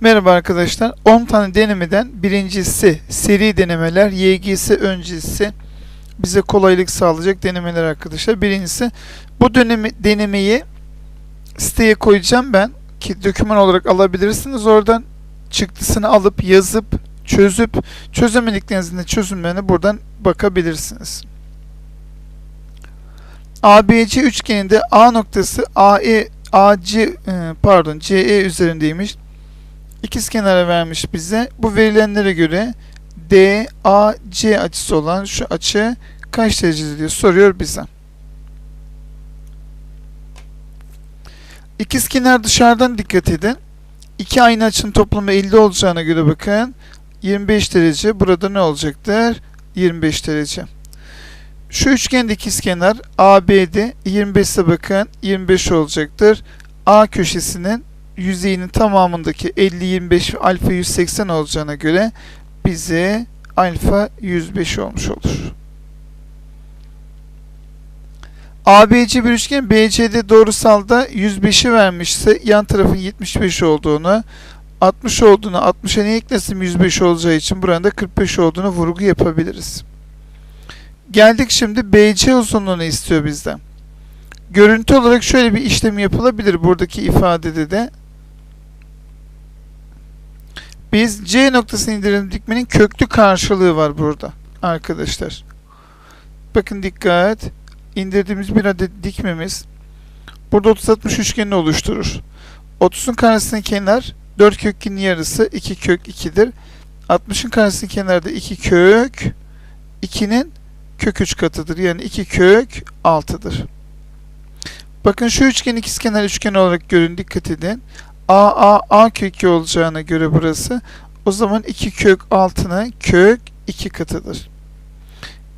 Merhaba arkadaşlar. 10 tane denemeden birincisi seri denemeler, YGS öncesi bize kolaylık sağlayacak denemeler arkadaşlar. Birincisi bu dönemi, denemeyi siteye koyacağım ben ki doküman olarak alabilirsiniz. Oradan çıktısını alıp yazıp çözüp çözemediklerinizin de çözümlerine buradan bakabilirsiniz. ABC üçgeninde A noktası AE AC e, pardon CE üzerindeymiş. İkizkenara vermiş bize. Bu verilenlere göre DAC açısı olan şu açı kaç derecedir diye soruyor bize. İkizkenar dışarıdan dikkat edin. İki aynı açının toplamı 50 olacağına göre bakın. 25 derece. Burada ne olacaktır? 25 derece. Şu üçgende ikizkenar AB'de 25 ise bakın 25 olacaktır. A köşesinin yüzeyinin tamamındaki 50-25 alfa 180 olacağına göre bize alfa 105 olmuş olur. ABC bir üçgen BCD doğrusalda 105'i vermişse yan tarafın 75 olduğunu 60 olduğunu 60'a ne eklesim 105 olacağı için buranın da 45 olduğunu vurgu yapabiliriz. Geldik şimdi BC uzunluğunu istiyor bizden. Görüntü olarak şöyle bir işlem yapılabilir buradaki ifadede de. Biz C noktasını indirelim dikmenin köklü karşılığı var burada arkadaşlar. Bakın dikkat. İndirdiğimiz bir adet dikmemiz burada 30-60 üçgenini oluşturur. 30'un karesinin kenar 4 kökün yarısı 2 kök 2'dir. 60'ın karesinin kenarda 2 kök 2'nin kök 3 katıdır. Yani 2 kök 6'dır. Bakın şu üçgen ikizkenar üçgen olarak görün dikkat edin. A A A kökü olacağına göre burası o zaman 2 kök 6'nın kök 2 katıdır.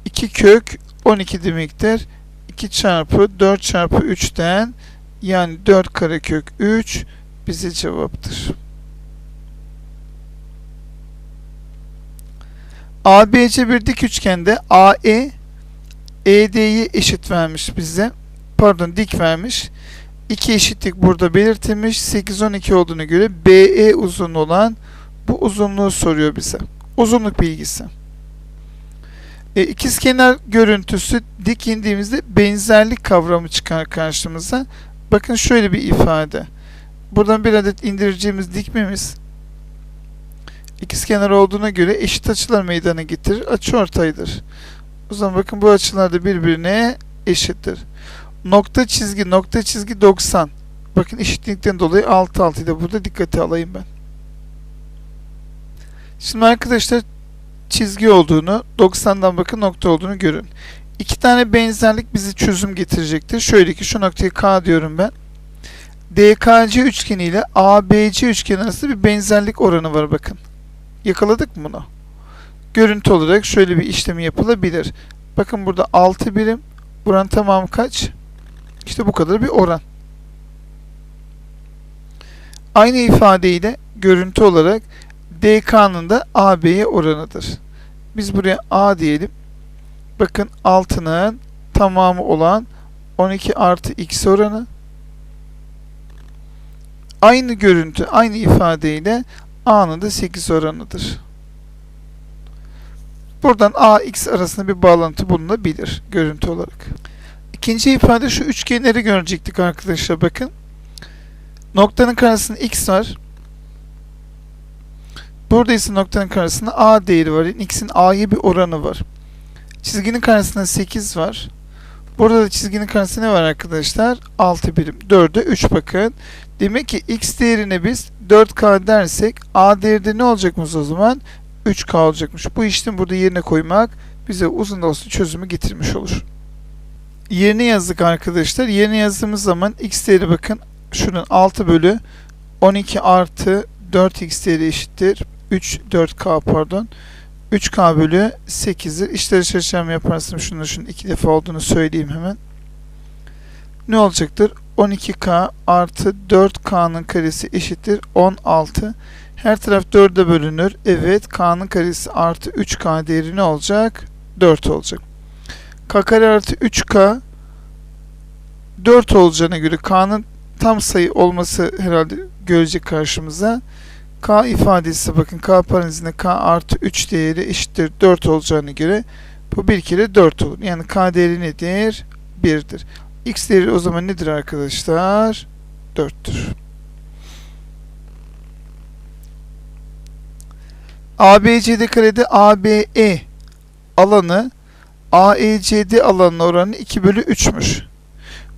2 kök 12 demektir. 2 çarpı 4 çarpı 3'ten yani 4 karekök 3 bize cevaptır. ABC bir dik üçgende AE ED'yi eşit vermiş bize. Pardon dik vermiş. 2 eşitlik burada belirtilmiş. 8 12 olduğuna göre BE uzun olan bu uzunluğu soruyor bize. Uzunluk bilgisi. E, ikizkenar görüntüsü dik indiğimizde benzerlik kavramı çıkar karşımıza. Bakın şöyle bir ifade. Buradan bir adet indireceğimiz dikmemiz ikizkenar olduğuna göre eşit açılar meydana getirir. Açı ortaydır. O zaman bakın bu açılar da birbirine eşittir. Nokta çizgi, nokta çizgi 90. Bakın eşitlikten dolayı 6 6'yı da burada dikkate alayım ben. Şimdi arkadaşlar çizgi olduğunu, 90'dan bakın nokta olduğunu görün. İki tane benzerlik bizi çözüm getirecektir. Şöyle ki şu noktayı K diyorum ben. DKC üçgeni ile ABC üçgeni arasında bir benzerlik oranı var bakın. Yakaladık mı bunu? Görüntü olarak şöyle bir işlemi yapılabilir. Bakın burada 6 birim. Buranın tamamı kaç? İşte bu kadar bir oran. Aynı ifadeyle görüntü olarak DK'nın da AB'ye oranıdır. Biz buraya A diyelim. Bakın 6'nın tamamı olan 12 artı x oranı. Aynı görüntü, aynı ifadeyle A'nın da 8 oranıdır. Buradan A, X arasında bir bağlantı bulunabilir görüntü olarak. İkinci ifade şu üçgenleri görecektik arkadaşlar bakın. Noktanın karşısında X var. Burada ise noktanın karşısında A değeri var. X'in A'ya bir oranı var. Çizginin karşısında 8 var. Burada da çizginin karşısında ne var arkadaşlar? 6 birim. 4'e 3 bakın. Demek ki X değerine biz 4K dersek A değeri de ne olacakmış o zaman? 3K olacakmış. Bu işlemi burada yerine koymak bize uzun olsun çözümü getirmiş olur. Yerine yazdık arkadaşlar. Yerine yazdığımız zaman X değeri bakın. Şunun 6 bölü 12 artı 4X değeri eşittir. 3 4K pardon. 3K bölü 8'dir. İşleri çarşamba yaparsam şunu şunun iki defa olduğunu söyleyeyim hemen. Ne olacaktır? 12K artı 4K'nın karesi eşittir 16. Her taraf 4'e bölünür. Evet K'nın karesi artı 3K değeri ne olacak? 4 olacak. K kare artı 3K 4 olacağına göre K'nın tam sayı olması herhalde görecek karşımıza. K ifadesi bakın K parantezinde K artı 3 değeri eşittir 4 olacağına göre bu bir kere 4 olur. Yani K değeri nedir? 1'dir. X değeri o zaman nedir arkadaşlar? 4'tür. ABCD karede ABE alanı AECD alanına oranı 2 bölü 3'müş.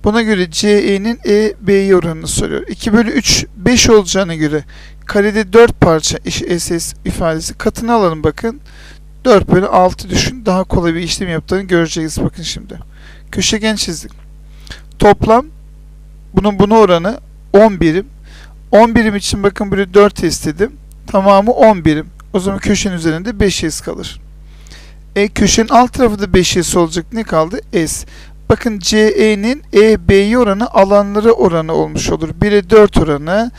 Buna göre CE'nin EB'ye oranını soruyor. 2 bölü 3 5 olacağına göre karede 4 parça iş SS ifadesi katını alalım bakın. 4 bölü 6 düşün. Daha kolay bir işlem yaptığını göreceğiz bakın şimdi. Köşegen çizdik. Toplam bunun bunu oranı 10 birim. 10 birim için bakın buraya 4 istedim. Tamamı 10 birim. O zaman köşenin üzerinde 5 S kalır. E köşenin alt tarafı da 5 S olacak. Ne kaldı? S. Bakın CE'nin EB'ye oranı alanları oranı olmuş olur. 1'e 4 oranı.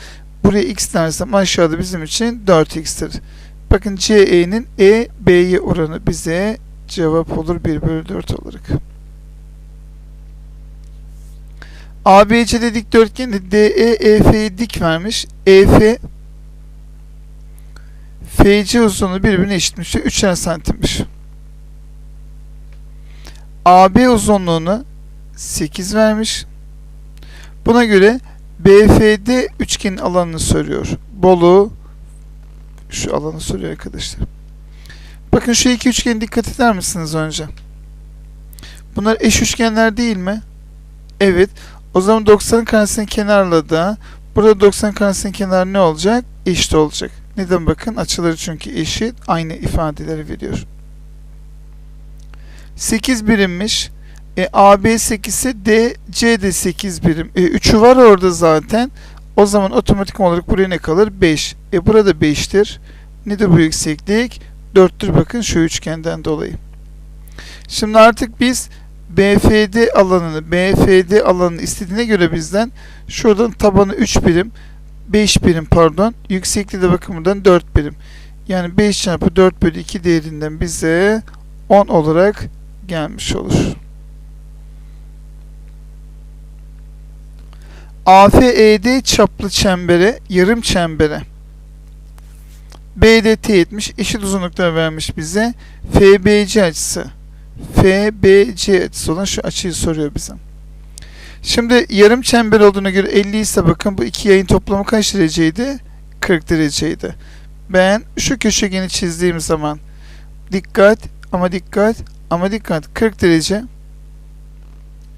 Buraya x dersem aşağıda bizim için 4x'tir. Bakın CE'nin EB'ye oranı bize cevap olur 1 bölü 4 olarak. ABC'de dikdörtgende DE EF'yi dik vermiş. EF FC uzunluğu birbirine eşitmiş. 3'er santimmiş. AB uzunluğunu 8 vermiş. Buna göre BFD üçgenin alanını soruyor. Bolu şu alanı soruyor arkadaşlar. Bakın şu iki üçgene dikkat eder misiniz önce? Bunlar eş üçgenler değil mi? Evet. O zaman 90 karesinin kenarla da burada 90 karesinin kenarı ne olacak? Eşit olacak. Neden bakın? Açıları çünkü eşit. Aynı ifadeleri veriyor. 8 birimmiş. E, AB 8 ise DC de 8 birim. E, 3'ü var orada zaten. O zaman otomatik olarak buraya ne kalır? 5. E burada 5'tir. Nedir bu yükseklik? 4'tür bakın şu üçgenden dolayı. Şimdi artık biz BFD alanını, BFD alanını istediğine göre bizden şuradan tabanı 3 birim, 5 birim pardon, yüksekliği de bakın buradan 4 birim. Yani 5 çarpı 4 bölü 2 değerinden bize 10 olarak gelmiş olur. AFED çaplı çembere, yarım çembere BDT etmiş, eşit uzunluklar vermiş bize. FBC açısı, FBC açısı olan şu açıyı soruyor bize. Şimdi yarım çember olduğuna göre 50 ise bakın bu iki yayın toplamı kaç dereceydi? 40 dereceydi. Ben şu köşegeni çizdiğim zaman dikkat ama dikkat ama dikkat 40 derece.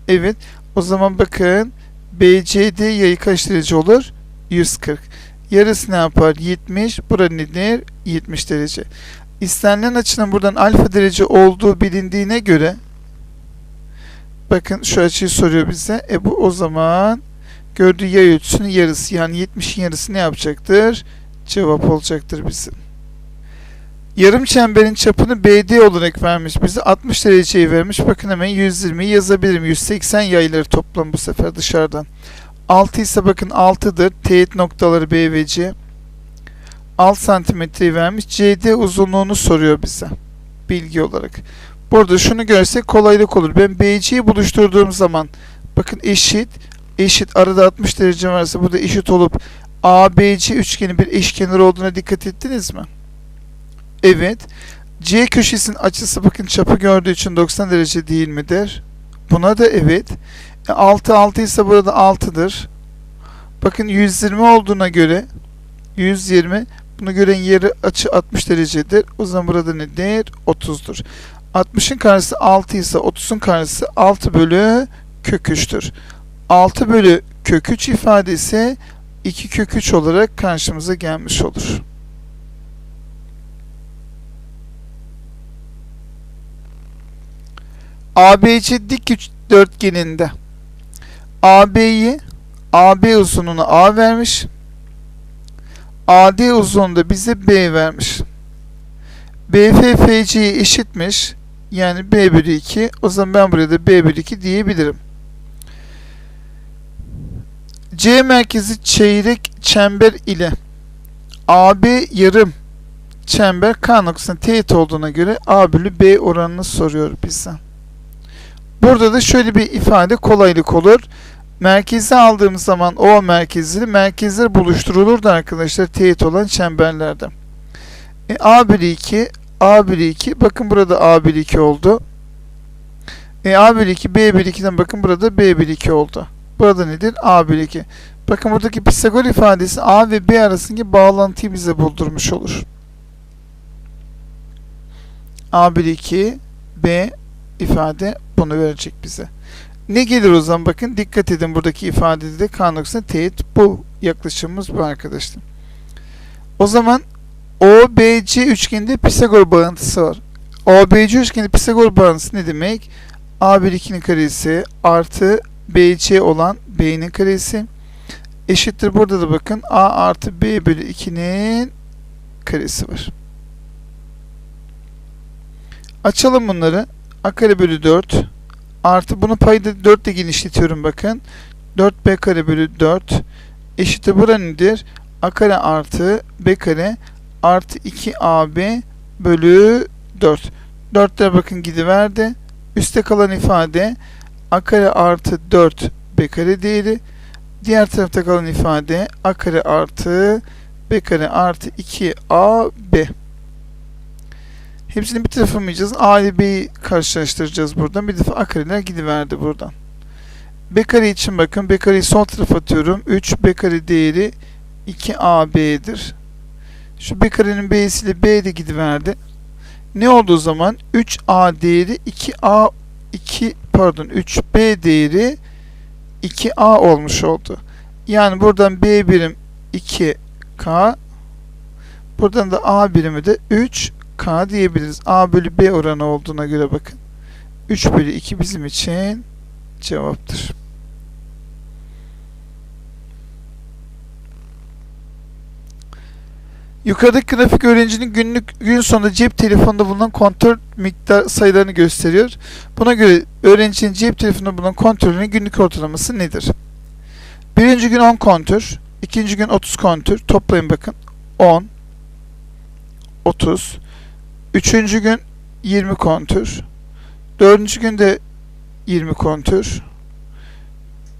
Evet. O zaman bakın BCD yayı kaç derece olur? 140. Yarısı ne yapar? 70. Bura nedir? 70 derece. İstenilen açının buradan alfa derece olduğu bilindiğine göre bakın şu açıyı soruyor bize. E bu o zaman gördüğü yay ölçüsünün yarısı yani 70'in yarısı ne yapacaktır? Cevap olacaktır bizim. Yarım çemberin çapını BD olarak vermiş bize. 60 dereceyi vermiş. Bakın hemen 120 yazabilirim. 180 yayları toplam bu sefer dışarıdan. 6 ise bakın 6'dır. Teğet noktaları B ve C. 6 santimetreyi vermiş. CD uzunluğunu soruyor bize. Bilgi olarak. Burada şunu görsek kolaylık olur. Ben BC'yi buluşturduğum zaman bakın eşit eşit arada 60 derece varsa bu da eşit olup ABC üçgeni bir eşkenar olduğuna dikkat ettiniz mi? Evet. C köşesinin açısı bakın çapı gördüğü için 90 derece değil midir? Buna da evet. E, 6 6 ise burada 6'dır. Bakın 120 olduğuna göre 120 bunu gören yeri açı 60 derecedir. O zaman burada nedir? 30'dur. 60'ın karesi 6 ise 30'un karesi 6 bölü kök 3'tür. 6 bölü kök 3 ifadesi 2 kök 3 olarak karşımıza gelmiş olur. ABC dik dörtgeninde AB'yi AB uzunluğunu A vermiş. AD uzunluğunu da bize B vermiş. BF FC'ye eşitmiş. Yani B bölü 2. O zaman ben buraya da B bölü 2 diyebilirim. C merkezi çeyrek çember ile AB yarım çember K noktasına teğet olduğuna göre A bölü B oranını soruyor bize. Burada da şöyle bir ifade kolaylık olur. merkezi aldığımız zaman o merkezleri merkezler buluşturulurdu arkadaşlar teğet olan çemberlerde. E, A bölü 2 A bölü 2 bakın burada A bölü 2 oldu. E, A bölü 2 B bölü 2'den bakın burada B bölü 2 oldu. Burada nedir? A bölü 2. Bakın buradaki Pisagor ifadesi A ve B arasındaki bağlantıyı bize buldurmuş olur. A bölü 2 B ifade bunu verecek bize. Ne gelir o zaman bakın dikkat edin buradaki ifadede de K noktasına teğet bu yaklaşımımız bu arkadaşlar. O zaman OBC üçgeninde Pisagor bağıntısı var. OBC üçgeninde Pisagor bağıntısı ne demek? A bölü 2'nin karesi artı BC olan B'nin karesi eşittir. Burada da bakın A artı B bölü 2'nin karesi var. Açalım bunları. A kare bölü 4 artı bunu payda 4 ile genişletiyorum bakın. 4B kare bölü 4 eşittir. Bura nedir? A kare artı B kare artı 2AB bölü 4. 4'lere bakın gidiverdi. Üste kalan ifade A kare artı 4 B kare değeri. Diğer tarafta kalan ifade A kare artı B kare artı 2AB. Hepsini bir tarafa mı yiyeceğiz? A ile karşılaştıracağız buradan. Bir defa A kareler gidiverdi buradan. B kare için bakın. B kareyi sol tarafa atıyorum. 3 B kare değeri 2AB'dir. Şu B karenin B'si ile B de gidiverdi. Ne oldu o zaman? 3A değeri 2A 2 pardon 3B değeri 2A olmuş oldu. Yani buradan B birim 2K buradan da A birimi de 3K diyebiliriz. A bölü B oranı olduğuna göre bakın. 3 bölü 2 bizim için cevaptır. Yukarıdaki grafik öğrencinin günlük gün sonunda cep telefonunda bulunan kontör miktar sayılarını gösteriyor. Buna göre öğrencinin cep telefonunda bulunan kontörünün günlük ortalaması nedir? Birinci gün 10 kontör, ikinci gün 30 kontör. Toplayın bakın. 10, 30. Üçüncü gün 20 kontör. Dördüncü günde 20 kontör.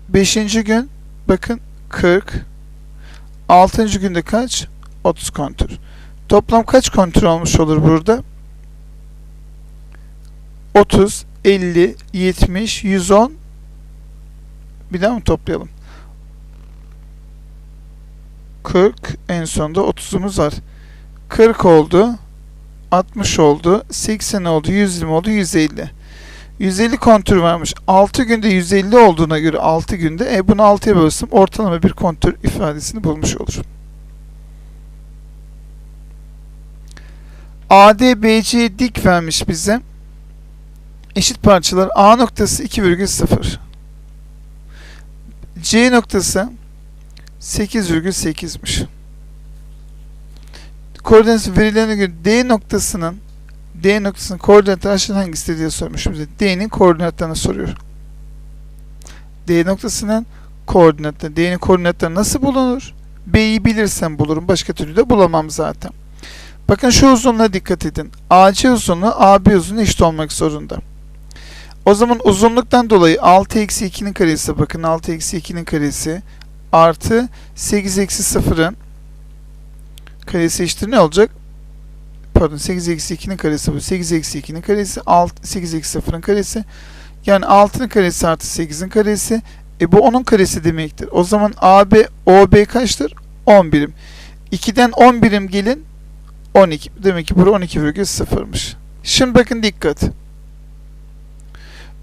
Beşinci gün bakın 40. Altıncı günde kaç? 30 kontür. Toplam kaç kontür olmuş olur burada? 30, 50, 70, 110 bir daha mı toplayalım? 40 en sonunda 30'umuz var. 40 oldu. 60 oldu. 80 oldu. 120 oldu. 150. 150 kontür varmış. 6 günde 150 olduğuna göre 6 günde e bunu 6'ya bölsem ortalama bir kontür ifadesini bulmuş olur. AD BC dik vermiş bize. Eşit parçalar A noktası 2,0. C noktası 8,8'miş. Koordinatı verilerine göre D noktasının D noktasının koordinatı aşağıdan hangisi diye sormuş bize. D'nin koordinatlarını soruyor. D noktasının koordinatları. D'nin koordinatları nasıl bulunur? B'yi bilirsem bulurum. Başka türlü de bulamam zaten. Bakın şu uzunluğa dikkat edin. AC uzunluğu AB uzunluğu eşit olmak zorunda. O zaman uzunluktan dolayı 6 eksi 2'nin karesi bakın 6 eksi 2'nin karesi artı 8 eksi 0'ın karesi eşittir ne olacak? Pardon 8 eksi 2'nin karesi bu. 8 eksi 2'nin karesi 6, 8 eksi 0'ın karesi. Yani 6'nın karesi artı 8'in karesi. E bu 10'un karesi demektir. O zaman AB, OB kaçtır? 10 birim. 2'den 10 birim gelin 12. Demek ki bura 12,0'mış. Şimdi bakın dikkat.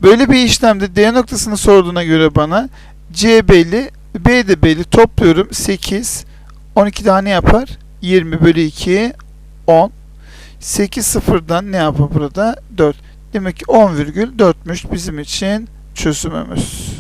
Böyle bir işlemde D noktasını sorduğuna göre bana C belli, B de belli. Topluyorum 8. 12 daha ne yapar? 20 bölü 2, 10. 8 sıfırdan ne yapar burada? 4. Demek ki 10,4'müş bizim için çözümümüz.